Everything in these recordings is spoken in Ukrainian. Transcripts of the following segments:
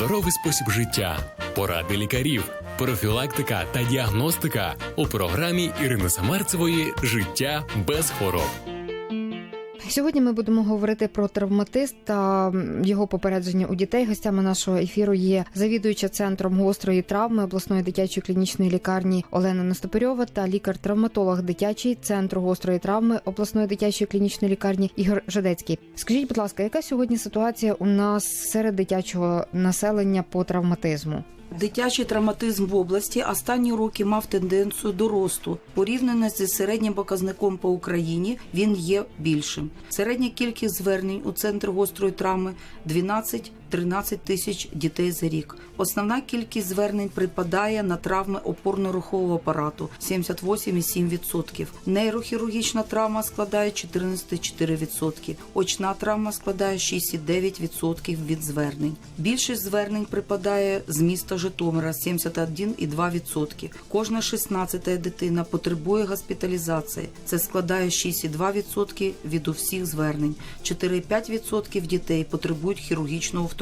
здоровий спосіб життя, поради лікарів, профілактика та діагностика у програмі Ірини Самарцевої Життя без хвороб. Сьогодні ми будемо говорити про травматист та його попередження у дітей. Гостями нашого ефіру є завідуюча центром гострої травми обласної дитячої клінічної лікарні Олена Настопирьова та лікар-травматолог дитячий центру гострої травми обласної дитячої клінічної лікарні Ігор Жадецький. Скажіть, будь ласка, яка сьогодні ситуація у нас серед дитячого населення по травматизму? Дитячий травматизм в області останні роки мав тенденцію до росту. Порівняно зі середнім показником по Україні він є більшим. Середня кількість звернень у центр гострої травми 12-13 тисяч дітей за рік. Основна кількість звернень припадає на травми опорно-рухового апарату 78,7%. Нейрохірургічна травма складає 14,4%. Очна травма складає 6,9% від звернень. Більшість звернень припадає з міста Житомира 71,2%. Кожна 16 дитина потребує госпіталізації. Це складає 6,2% від усіх звернень. 4,5% дітей потребують хірургічного втручання.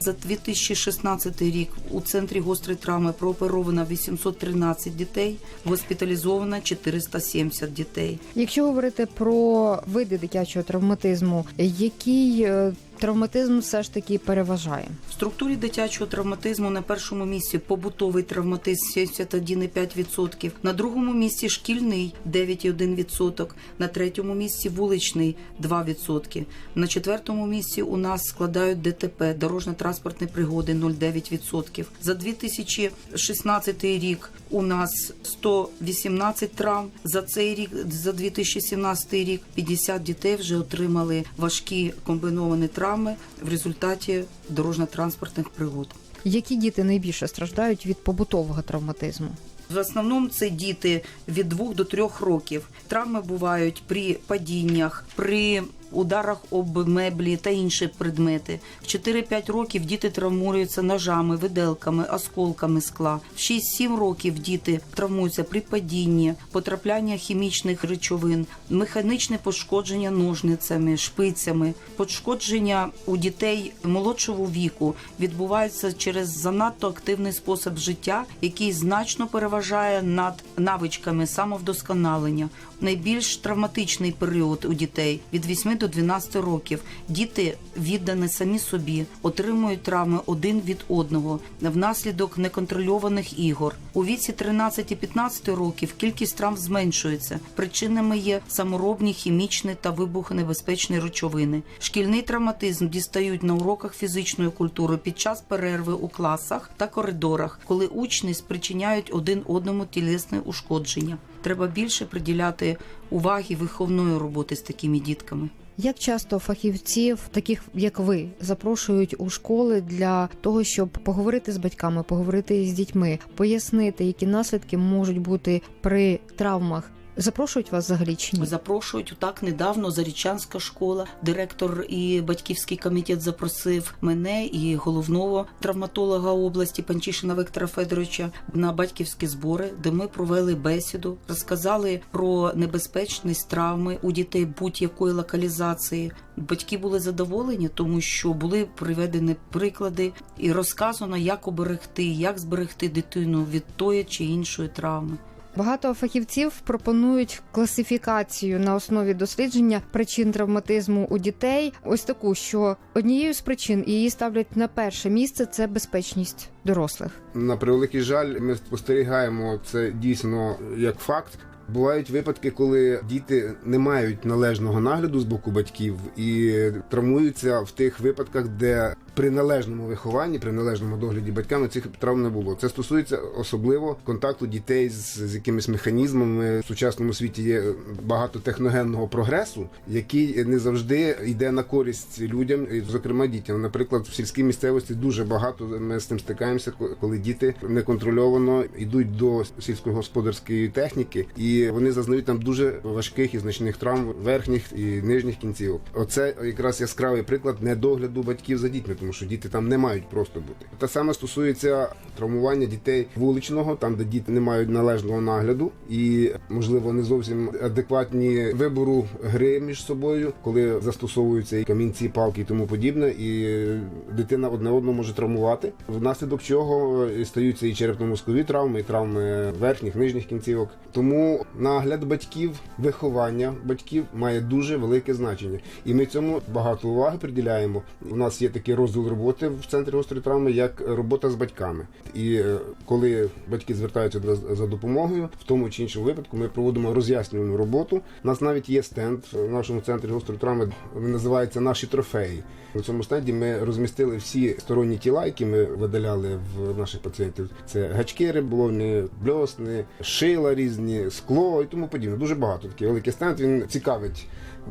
За 2016 рік у центрі гострої травми прооперовано 813 дітей, госпіталізовано 470 дітей. Якщо говорити про види дитячого травматизму, який е, травматизм все ж таки переважає? В структурі дитячого травматизму на першому місці побутовий травматизм 71,5%, на другому місці шкільний 9,1%, на третьому місці вуличний 2%, на четвертому місці у нас складають ДТП дорожньо-транспортні пригоди 0,9%. За 2016 рік у нас 118 травм. За цей рік, за 2017 рік, 50 дітей вже отримали важкі комбіновані травми в результаті дорожньо-транспортних пригод. Які діти найбільше страждають від побутового травматизму? В основному це діти від 2 до 3 років. Травми бувають при падіннях, при ударах об меблі та інші предмети. В 4-5 років діти травмуються ножами, виделками, осколками скла. В 6-7 років діти травмуються при падінні, потрапляння хімічних речовин, механічне пошкодження ножницями, шпицями, пошкодження у дітей молодшого віку відбуваються через занадто активний спосіб життя, який значно переважає над навичками самовдосконалення. Найбільш травматичний період у дітей від 8 до 12 років. Діти віддані самі собі, отримують травми один від одного внаслідок неконтрольованих ігор. У віці 13-15 років кількість травм зменшується. Причинами є саморобні хімічні та вибухонебезпечні речовини. Шкільний травматизм дістають на уроках фізичної культури під час перерви у класах та коридорах, коли учні спричиняють один одному тілесне ушкодження. Треба більше приділяти уваги виховної роботи з такими дітками. Як часто фахівців, таких як ви, запрошують у школи для того, щоб поговорити з батьками, поговорити з дітьми, пояснити, які наслідки можуть бути при травмах? Запрошують вас взагалі чи ні? Запрошують так недавно Зарічанська школа. Директор і батьківський комітет запросив мене і головного травматолога області Панчишина Віктора Федоровича на батьківські збори, де ми провели бесіду, розказали про небезпечність травми у дітей будь-якої локалізації. Батьки були задоволені, тому що були приведені приклади і розказано, як оберегти, як зберегти дитину від тої чи іншої травми. Багато фахівців пропонують класифікацію на основі дослідження причин травматизму у дітей. Ось таку, що однією з причин її ставлять на перше місце це безпечність дорослих. На превеликий жаль, ми спостерігаємо це дійсно як факт. Бувають випадки, коли діти не мають належного нагляду з боку батьків і травмуються в тих випадках, де при належному вихованні, при належному догляді батьками цих травм не було. Це стосується особливо контакту дітей з, з якимись механізмами. В сучасному світі є багато техногенного прогресу, який не завжди йде на користь людям, і, зокрема дітям. Наприклад, в сільській місцевості дуже багато ми з цим стикаємося, коли діти неконтрольовано йдуть до сільськогосподарської техніки, і вони зазнають там дуже важких і значних травм верхніх і нижніх кінцівок. Оце якраз яскравий приклад недогляду батьків за дітьми, тому що діти там не мають просто бути. Те саме стосується травмування дітей вуличного, там де діти не мають належного нагляду і, можливо, не зовсім адекватні вибору гри між собою, коли застосовуються і камінці, палки і тому подібне, і дитина одне одного може травмувати, внаслідок чого стаються і черепно-мозкові травми, і травми верхніх, нижніх кінцівок. Тому нагляд батьків, виховання батьків має дуже велике значення, і ми цьому багато уваги приділяємо. У нас є такий розділ роботи в центрі гострої травми, як робота з батьками. І е, коли батьки звертаються до нас за допомогою, в тому чи іншому випадку ми проводимо роз'яснювальну роботу. У нас навіть є стенд в нашому центрі гострої травми. Він називається Наші трофеї. На цьому стенді ми розмістили всі сторонні тіла, які ми видаляли в наших пацієнтів. Це гачки риболовні, бльосни, шила різні, скло і тому подібне. Дуже багато такий великий стенд. Він цікавить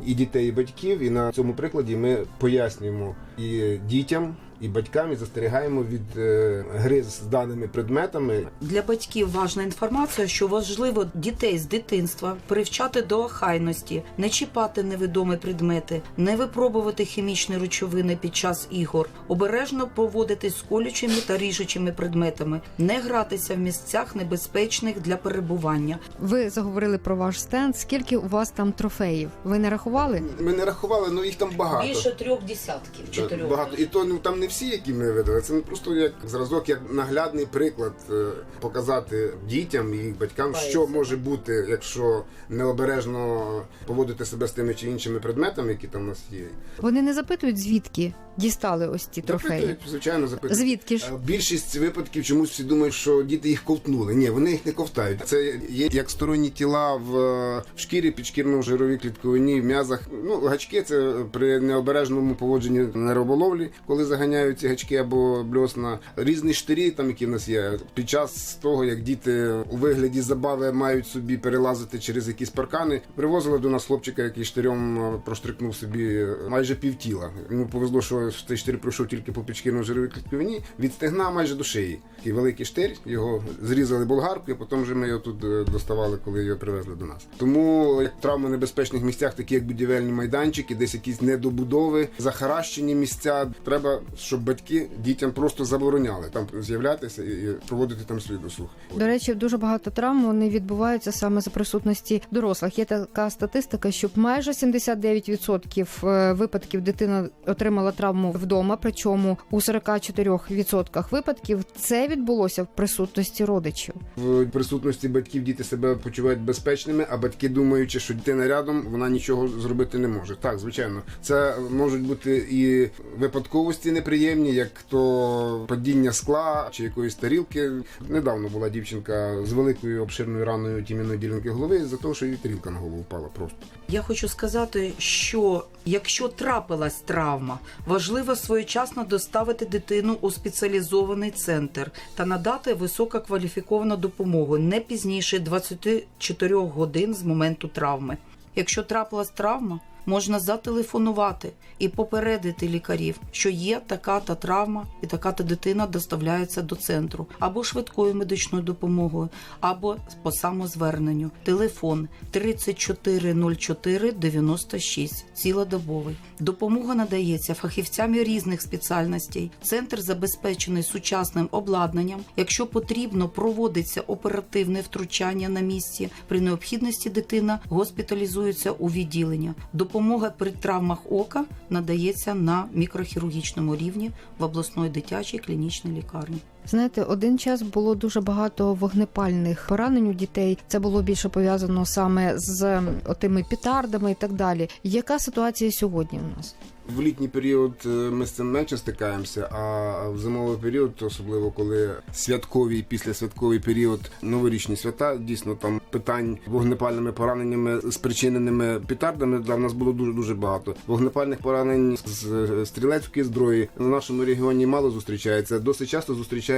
і дітей, і батьків. І на цьому прикладі ми пояснюємо і дітям, і батькам, і застерігаємо від е, гри з даними предметами. Для батьків важна інформація, що важливо дітей з дитинства привчати до охайності, не чіпати невідомі предмети, не випробувати хімічні речовини під час ігор, обережно поводитись з колючими та ріжучими предметами, не гратися в місцях небезпечних для перебування. Ви заговорили про ваш стенд. Скільки у вас там трофеїв? Ви не рахували? Ми не рахували, але їх там багато. Більше трьох десятків, чотирьох. Багато. І то ну, там не всі, які ми видали. Це просто як зразок, як наглядний приклад е, показати дітям і їх батькам, що може бути, якщо необережно поводити себе з тими чи іншими предметами, які там у нас є. Вони не запитують, звідки дістали ось ці трофеї. Запитують, звичайно, запитують. Звідки ж? Е, Більшість випадків чомусь всі думають, що діти їх ковтнули. Ні, вони їх не ковтають. Це є як сторонні тіла в е, шкірі, підшкірно-жировій клітковині, в м'язах. Ну, гачки це при необережному поводженні на риболовлі, коли заганяють ці гачки або бльосна. Різні штирі, там які в нас є. Під час того, як діти у вигляді забави мають собі перелазити через якісь паркани, привозили до нас хлопчика, який штирем е, проштрикнув собі майже півтіла. Йому повезло, що цей штир пройшов тільки по підшкірно-жировій клітковині, від стегна майже до шиї. Такий великий штир, його зрізали болгаркою, потім вже ми його тут е, доставали, коли його привезли до нас. Тому як в травмонебезпечних місцях, такі як будівельні майданчики, десь якісь недобудови, захаращені місця, треба, щоб батьки дітям просто забороняли там з'являтися і проводити там свій досуг. До речі, дуже багато травм вони відбуваються саме за присутності дорослих. Є така статистика, що майже 79% е, випадків дитина отримала травму вдома. Причому у 44% випадків це відбулося в присутності родичів. В присутності батьків діти себе почувають безпечними, а батьки думаючи, що дитина рядом, вона нічого зробити не може. Так, звичайно, це можуть бути і випадковості неприємні, як то падіння скла чи якоїсь тарілки. Недавно була дівчинка з великою обширною раною тім'яної ділянки голови за того, що їй тарілка на голову впала просто. Я хочу сказати, що якщо трапилась травма, важливо своєчасно доставити дитину у спеціалізований центр та надати висококваліфіковану допомогу не пізніше 24 годин з моменту травми. Якщо трапилась травма, можна зателефонувати і попередити лікарів, що є така та травма, і така та дитина доставляється до центру або швидкою медичною допомогою, або по самозверненню. Телефон 3404 96, цілодобовий. Допомога надається фахівцями різних спеціальностей. Центр забезпечений сучасним обладнанням. Якщо потрібно, проводиться оперативне втручання на місці. При необхідності дитина госпіталізується у відділення. Допомога при травмах ока надається на мікрохірургічному рівні в обласної дитячій клінічній лікарні. Знаєте, один час було дуже багато вогнепальних поранень у дітей. Це було більше пов'язано саме з отими петардами і так далі. Яка ситуація сьогодні у нас? В літній період е, ми з цим менше стикаємося, а в зимовий період, особливо коли святковий, післясвятковий період, новорічні свята, дійсно там питань вогнепальними пораненнями, спричиненими петардами для нас було дуже дуже багато. Вогнепальних поранень з стрілецької зброї на нашому регіоні мало зустрічається. Досить часто зустрічається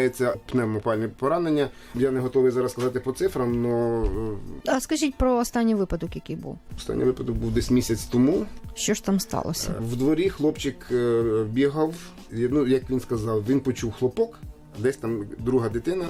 пневмопальні поранення. Я не готовий зараз сказати по цифрам, але А скажіть про останній випадок, який був. останній випадок був десь місяць тому. Що ж там сталося? В дворі хлопчик е, бігав. Ну, як він сказав, він почув хлопок, десь там друга дитина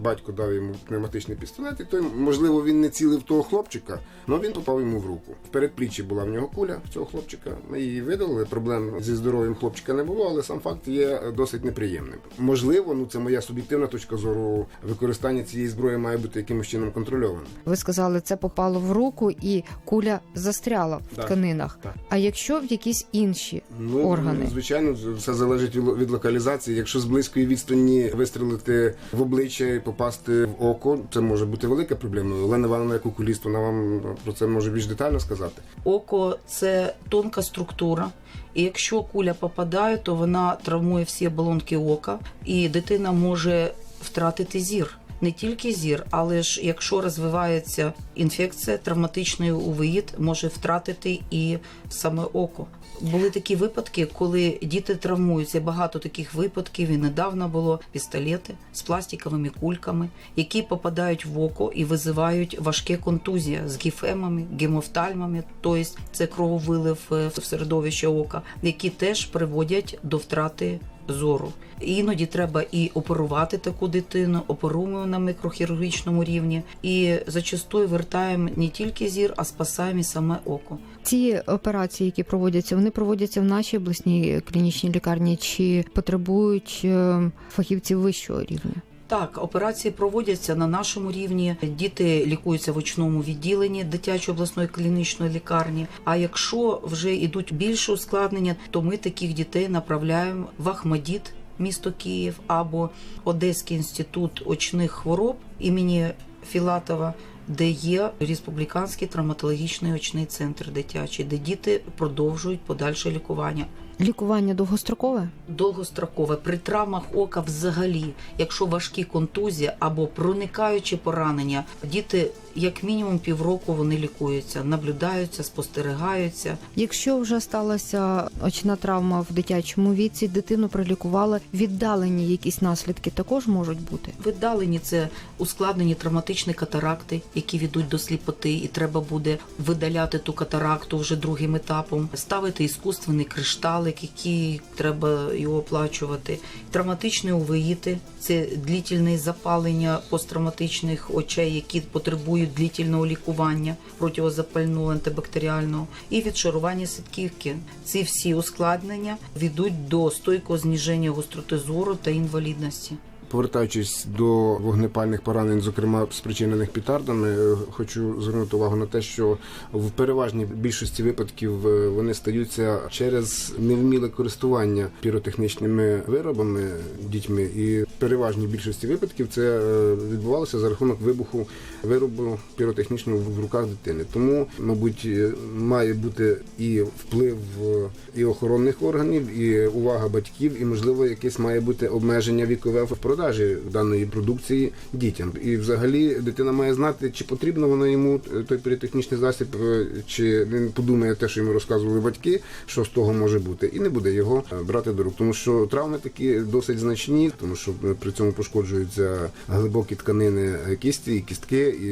Батько дав йому пневматичний пістолет, і той, можливо, він не цілив того хлопчика, але він попав йому в руку. В передпліччі була в нього куля цього хлопчика. Ми її видали. Проблем зі здоров'ям хлопчика не було, але сам факт є досить неприємним. Можливо, ну це моя суб'єктивна точка зору. Використання цієї зброї має бути якимось чином контрольоване. Ви сказали, це попало в руку і куля застряла в Так, тканинах. так. А якщо в якісь інші Ну, органи? звичайно, все залежить від локалізації. Якщо з близької відстані вистрелити в обличчя попасти в око, це може бути велика проблема. Олена Івановна, як окуліст, вона вам про це може більш детально сказати. Око це тонка структура. І якщо куля попадає, то вона травмує всі оболонки ока, і дитина може втратити зір. Не тільки зір, але ж якщо розвивається інфекція травматичний увид, може втратити і саме око. Були такі випадки, коли діти травмуються. Багато таких випадків і недавно було пістолети з пластиковими кульками, які попадають в око і визивають важке контузія з гіфемами, гемофтальмами, тобто це крововилив е, в середовище ока, які теж приводять до втрати зору. Іноді треба і оперувати таку дитину, оперуємо на мікрохірургічному рівні, і зачастую вертаємо не тільки зір, а спасаємо і саме око. Ці операції, які проводяться, вони проводяться в нашій обласній клінічній лікарні чи потребують е, фахівців вищого рівня? Так, операції проводяться на нашому рівні. Діти лікуються в очному відділенні дитячої обласної клінічної лікарні. А якщо вже йдуть більше ускладнення, то ми таких дітей направляємо в Ахмадіт, місто Київ, або Одеський інститут очних хвороб імені Філатова. Де є республіканський травматологічний очний центр дитячий, де діти продовжують подальше лікування. Лікування довгострокове? Довгострокове при травмах ока взагалі, якщо важкі контузії або проникаючі поранення, діти як мінімум півроку вони лікуються, наблюдаються, спостерігаються. Якщо вже сталася очна травма в дитячому віці, дитину пролікували, віддалені якісь наслідки також можуть бути. Видалені це ускладнені травматичні катаракти, які ведуть до сліпоти, і треба буде видаляти ту катаракту вже другим етапом, ставити іскусственний кришталик, який треба його оплачувати. Травматичні увеїти це длительне запалення посттравматичних очей, які потребують длительного лікування протизапального антибактеріального, і відшарування сітківки. Ці всі ускладнення ведуть до стойкого зниження гостроти зору та інвалідності. Повертаючись до вогнепальних поранень, зокрема спричинених петардами, е, хочу звернути увагу на те, що в переважній більшості випадків е, вони стаються через невміле користування піротехнічними виробами дітьми, і в переважній більшості випадків це е, відбувалося за рахунок вибуху виробу піротехнічного в руках дитини. Тому, мабуть, має бути і вплив і охоронних органів, і увага батьків, і можливо якесь має бути обмеження вікове в продажі даної продукції дітям. І взагалі дитина має знати, чи потрібно воно йому е, той піротехнічний засіб, е, чи він подумає те, що йому розказували батьки, що з того може бути, і не буде його е, брати до рук. Тому що травми такі досить значні, тому що при цьому пошкоджуються глибокі тканини кісті і кістки, і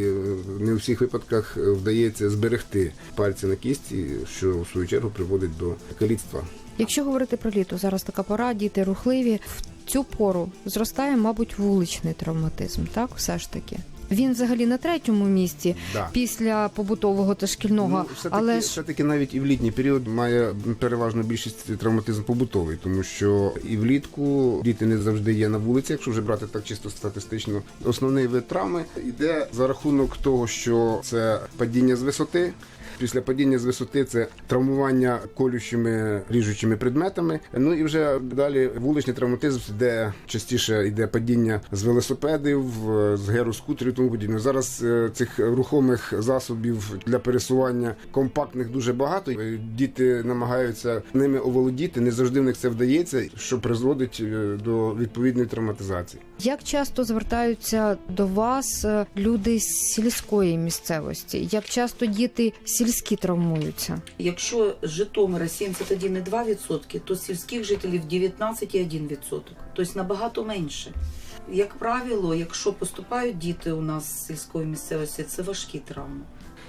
не у всіх випадках вдається зберегти пальці на кісті, що в свою чергу приводить до каліцтва. Якщо говорити про літо, зараз така пора, діти рухливі. В цю пору зростає, мабуть, вуличний травматизм, так все ж таки. Він взагалі на третьому місці Да. після побутового та шкільного, Ну, все-таки, але ж все-таки навіть і в літній період має переважно більшість травматизм побутовий, тому що і влітку діти не завжди є на вулиці, якщо вже брати так чисто статистично. Основний вид травми йде за рахунок того, що це падіння з висоти. Після падіння з висоти це травмування колючими ріжучими предметами. Ну і вже далі вуличний травматизм, де частіше йде падіння з велосипедів, е, з героскутерів, тому подібне. Зараз е, цих рухомих засобів для пересування компактних дуже багато. Е, Діти намагаються ними оволодіти. Не завжди в них це вдається, що призводить до відповідної травматизації. як часто звертаються до вас люди з сільської місцевості? Як часто діти сільські травмуються? Якщо з Житомира 71,2%, то з сільських жителів 19,1%, тобто набагато менше. Як правило, якщо поступають діти у нас з сільської місцевості, це важкі травми.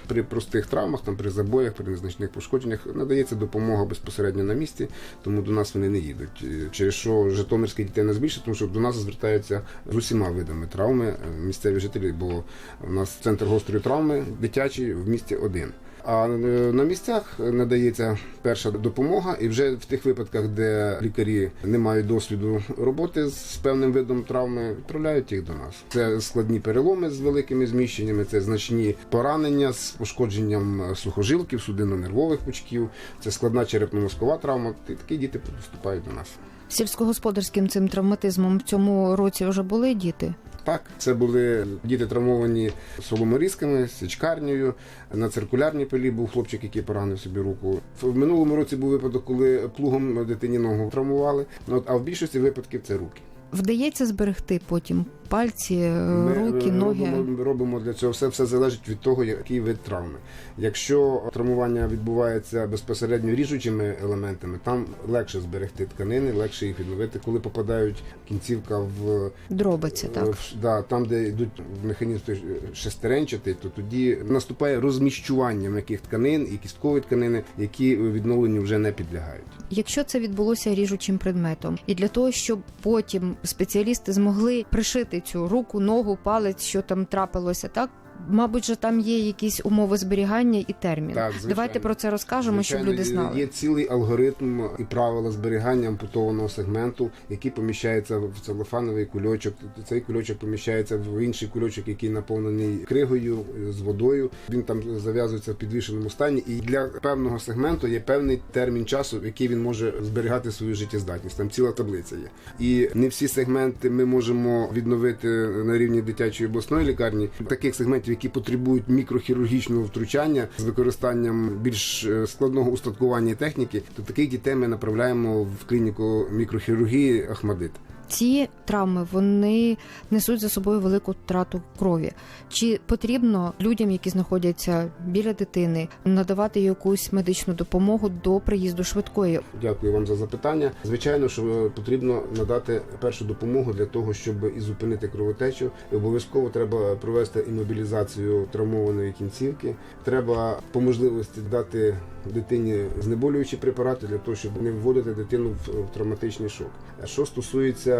При простих травмах, там при забоях, при незначних пошкодженнях надається допомога безпосередньо на місці, тому до нас вони не їдуть. Через що житомирських дітей нас більше, тому що до нас звертаються з усіма видами травми місцеві жителі, бо у нас центр гострої травми дитячий в місті один. А е, на місцях надається перша допомога, і вже в тих випадках, де лікарі не мають досвіду роботи з певним видом травми, відправляють їх до нас. Це складні переломи з великими зміщеннями, це значні поранення з пошкодженням сухожилків, судинно-нервових пучків, це складна черепно-мозкова травма. І такі діти поступають до нас. Сільськогосподарським цим травматизмом в цьому році вже були діти. Так, це були діти травмовані соломорізками, січкарнею. На циркулярній пилі був хлопчик, який поранив собі руку. В минулому році був випадок, коли плугом дитині ногу травмували. Ну, а в більшості випадків це руки. Вдається зберегти потім пальці, е, руки, е, ноги. робимо, робимо для цього все. Все залежить від того, який вид травми. Якщо травмування відбувається безпосередньо ріжучими елементами, там легше зберегти тканини, легше їх відновити, коли попадають кінцівка в Дробиться, Е, так. в- Да, там, де йдуть механізм той шестеренчатий, то тоді наступає розміщування м'яких тканин і кісткової тканини, які відновленню вже не підлягають. Якщо це відбулося ріжучим предметом, і для того, щоб потім спеціалісти змогли пришити цю руку, ногу, палець, що там трапилося, так. Мабуть, же там є якісь умови зберігання і термін. Так, звичайно. Давайте про це розкажемо, щоб люди знали. Є цілий алгоритм і правила зберігання ампутованого сегменту, який поміщається в целофановий кульочок. Цей кульочок поміщається в інший кульочок, який наповнений кригою з водою. Він там зав'язується в підвішеному стані. І для певного сегменту є певний термін часу, в який він може зберігати свою життєздатність. Там ціла таблиця є. І не всі сегменти ми можемо відновити на рівні дитячої обласної лікарні. Таких сегментів, які потребують мікрохірургічного втручання з використанням більш е, складного устаткування і техніки, то таких дітей ми направляємо в клініку мікрохірургії Ахмадит. Ці травми вони несуть за собою велику втрату крові. Чи потрібно людям, які знаходяться біля дитини, надавати якусь медичну допомогу до приїзду швидкої? Дякую вам за запитання. Звичайно, що потрібно надати першу допомогу для того, щоб і зупинити кровотечу. Обов'язково треба провести імобілізацію травмованої кінцівки. Треба по можливості дати дитині знеболюючі препарати для того, щоб не вводити дитину в травматичний шок. А Що стосується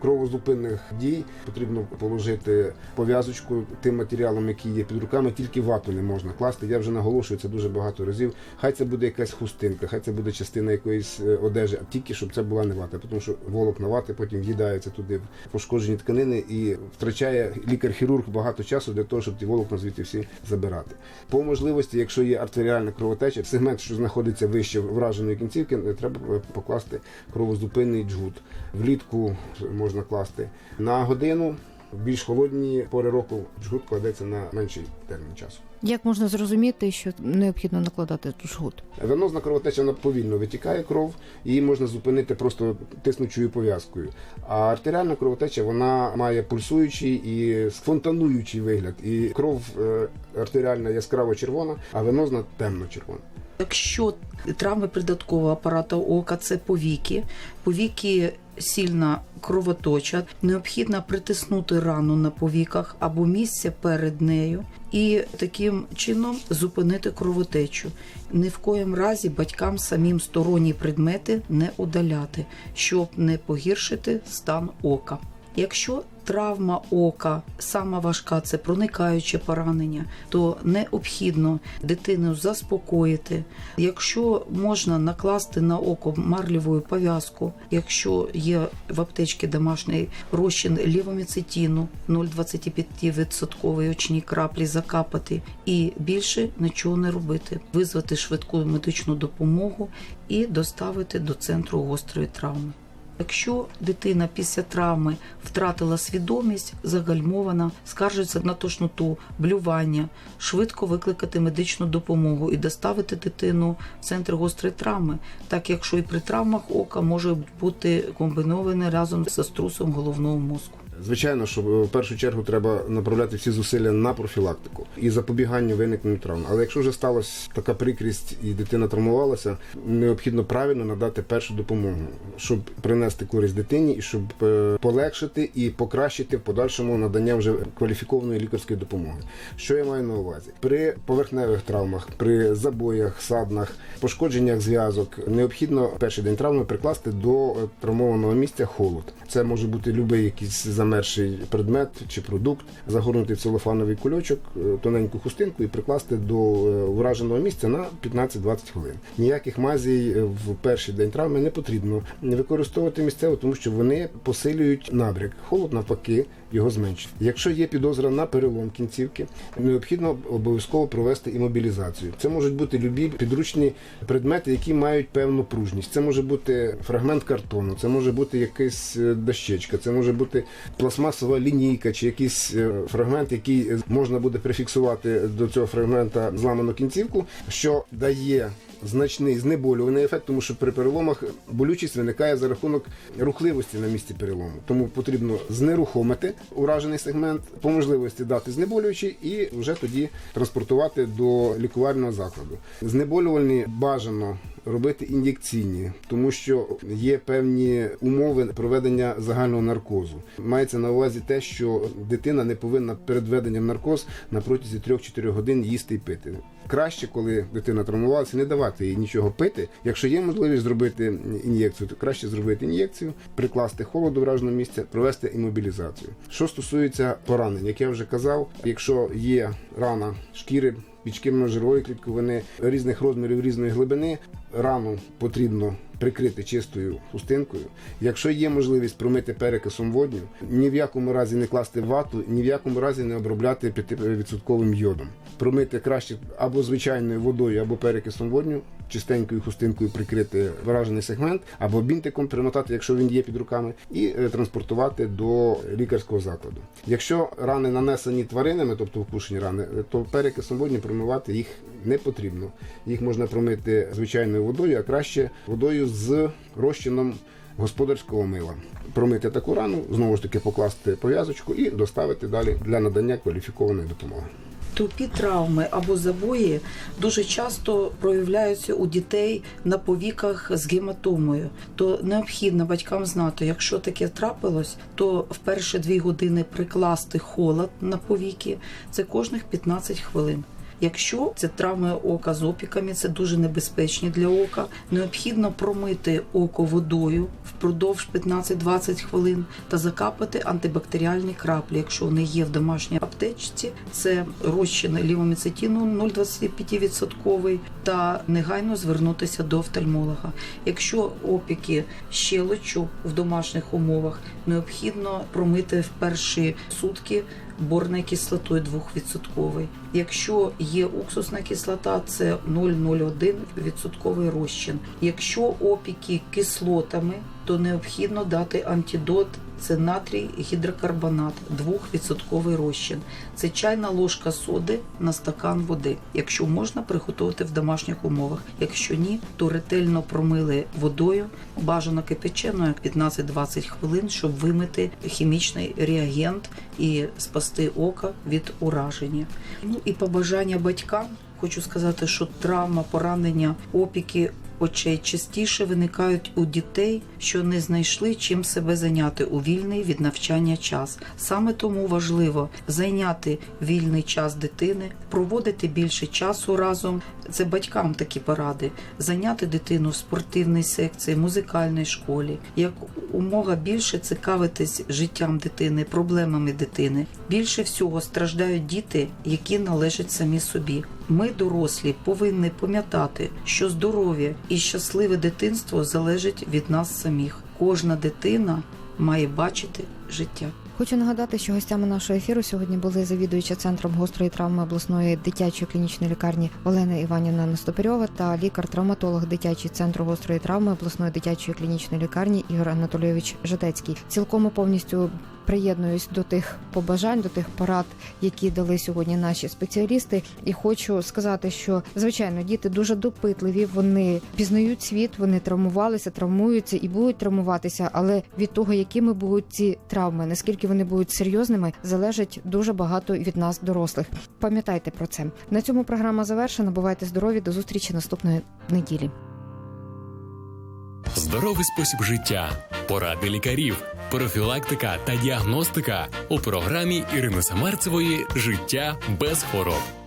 кровозупинних дій, потрібно положити пов'язочку тим матеріалом, який є під руками, тільки вату не можна класти. Я вже наголошую це дуже багато разів. Хай це буде якась хустинка, хай це буде частина якоїсь е, одежі, а тільки щоб це була не вата, тому що волокна вати потім в'їдається туди в пошкоджені тканини і втрачає лікар-хірург багато часу для того, щоб ті волокна звідти всі забирати. По можливості, якщо є артеріальна кровотеча, сегмент, що знаходиться вище враженої кінцівки, е, треба покласти кровозупинний джгут. Влітку можна класти на годину. В більш холодні пори року джгут кладеться на менший термін часу. Як можна зрозуміти, що необхідно накладати жгут? Венозна кровотеча вона повільно витікає кров, її можна зупинити просто тиснучою пов'язкою. А артеріальна кровотеча вона має пульсуючий і фонтануючий вигляд. І кров е, артеріальна яскраво червона, а венозна темно-червона. Якщо травми придаткового апарату ока це повіки, повіки сильно кровоточать, необхідно притиснути рану на повіках або місце перед нею і таким чином зупинити кровотечу. Ні в коєм разі батькам самим сторонні предмети не удаляти, щоб не погіршити стан ока. Якщо травма ока сама важка, це проникаюче поранення, то необхідно дитину заспокоїти. Якщо можна накласти на око марлеву пов'язку, якщо є в аптечці домашній розчин лівоміцетіну 0,25% очні краплі закапати і більше нічого не робити, визвати швидку медичну допомогу і доставити до центру гострої травми. Якщо дитина після травми втратила свідомість, загальмована, скаржиться на тошноту, блювання, швидко викликати медичну допомогу і доставити дитину в центр гострої травми, так якщо і при травмах ока може бути комбіноване разом з струсом головного мозку. Звичайно, що е, в першу чергу треба направляти всі зусилля на профілактику і запобіганню виникненню травм. Але якщо вже сталася така прикрість і дитина травмувалася, необхідно правильно надати першу допомогу, щоб принести користь дитині і щоб е, полегшити і покращити в подальшому надання вже кваліфікованої лікарської допомоги. Що я маю на увазі? При поверхневих травмах, при забоях, саднах, пошкодженнях зв'язок необхідно перший день травми прикласти до е, травмованого місця холод. Це може бути будь-який якийсь замерший предмет чи продукт, загорнути в целофановий кульочок, е, тоненьку хустинку і прикласти до враженого місця на 15-20 хвилин. Ніяких мазій е, в перший день травми не потрібно використовувати місцево, тому що вони посилюють набряк. Холод навпаки його зменшує. Якщо є підозра на перелом кінцівки, необхідно обов'язково провести імобілізацію. Це можуть бути любі підручні предмети, які мають певну пружність. Це може бути фрагмент картону, це може бути якась е, дощечка, це може бути пластмасова лінійка чи якийсь е, фрагмент, який можна буде прифіксувати до цього фрагмента зламану кінцівку, що дає значний знеболюваний ефект, тому що при переломах болючість виникає за рахунок рухливості на місці перелому. Тому потрібно знерухомити уражений сегмент, по можливості дати знеболюючий і вже тоді транспортувати до лікувального закладу. Знеболювальні бажано робити ін'єкційні, тому що є певні умови проведення загального наркозу. Мається на увазі те, що дитина не повинна перед введенням наркоз на протязі 3-4 годин їсти і пити. Краще, коли дитина травмувалася, не давати їй нічого пити. Якщо є можливість зробити ін'єкцію, то краще зробити ін'єкцію, прикласти холод у враженого місця, провести імобілізацію. Що стосується поранень, як я вже казав, якщо є рана шкіри підшкірно-жирової клітковини різних розмірів, різної глибини, рану потрібно прикрити чистою хустинкою. Якщо є можливість промити перекисом водню, ні в якому разі не класти вату, ні в якому разі не обробляти 5% йодом. Промити краще або звичайною водою, або перекисом водню, чистенькою хустинкою прикрити вражений сегмент, або бінтиком примотати, якщо він є під руками, і е, транспортувати до лікарського закладу. Якщо рани нанесені тваринами, тобто вкушені рани, е, то перекисом водню промивати їх не потрібно. Їх можна промити звичайною водою, а краще водою з розчином господарського мила. Промити таку рану, знову ж таки покласти пов'язочку і доставити далі для надання кваліфікованої допомоги. Тупі травми або забої дуже часто проявляються у дітей на повіках з гематомою. То необхідно батькам знати, якщо таке трапилось, то в перші дві години прикласти холод на повіки це кожних 15 хвилин. Якщо це травми ока з опіками, це дуже небезпечні для ока. Необхідно промити око водою впродовж 15-20 хвилин та закапати антибактеріальні краплі, якщо вони є в домашній аптечці. Це розчин лівоміцетіну 0,25% та негайно звернутися до офтальмолога. Якщо опіки щелочу в домашніх умовах, необхідно промити в перші сутки борною кислотою 2%. Якщо є уксусна кислота, це 0,01% розчин. Якщо опіки кислотами, то необхідно дати антидот. Це натрій гідрокарбонат, 2% розчин. Це чайна ложка соди на стакан води. Якщо можна приготувати в домашніх умовах. Якщо ні, то ретельно промили водою, бажано кипяченою 15-20 хвилин, щоб вимити хімічний реагент і спасти око від ураження. Ну і побажання батькам. Хочу сказати, що травма, поранення, опіки очей частіше виникають у дітей, що не знайшли чим себе зайняти у вільний від навчання час. Саме тому важливо зайняти вільний час дитини, проводити більше часу разом. Це батькам такі поради, зайняти дитину в спортивній секції, музикальній школі. Як умога більше цікавитись життям дитини, проблемами дитини. Більше всього страждають діти, які належать самі собі. Ми, дорослі, повинні пам'ятати, що здоров'я і щасливе дитинство залежить від нас самих. Кожна дитина має бачити життя. Хочу нагадати, що гостями нашого ефіру сьогодні були завідуюча центром гострої травми обласної дитячої клінічної лікарні Олена Іванівна Настопирьова та лікар-травматолог дитячий центру гострої травми обласної дитячої клінічної лікарні Ігор Анатолійович Житецький. Цілком повністю приєднуюсь до тих побажань, до тих порад, які дали сьогодні наші спеціалісти. І хочу сказати, що звичайно діти дуже допитливі, вони пізнають світ, вони травмувалися, травмуються і будуть травмуватися. Але від того, якими будуть ці травми, наскільки вони будуть серйозними, залежить дуже багато від нас, дорослих. Пам'ятайте про це. На цьому програма завершена. Бувайте здорові. До зустрічі наступної неділі. Здоровий спосіб життя поради лікарів, профілактика та діагностика у програмі Ірини Самарцевої Життя без хвороб.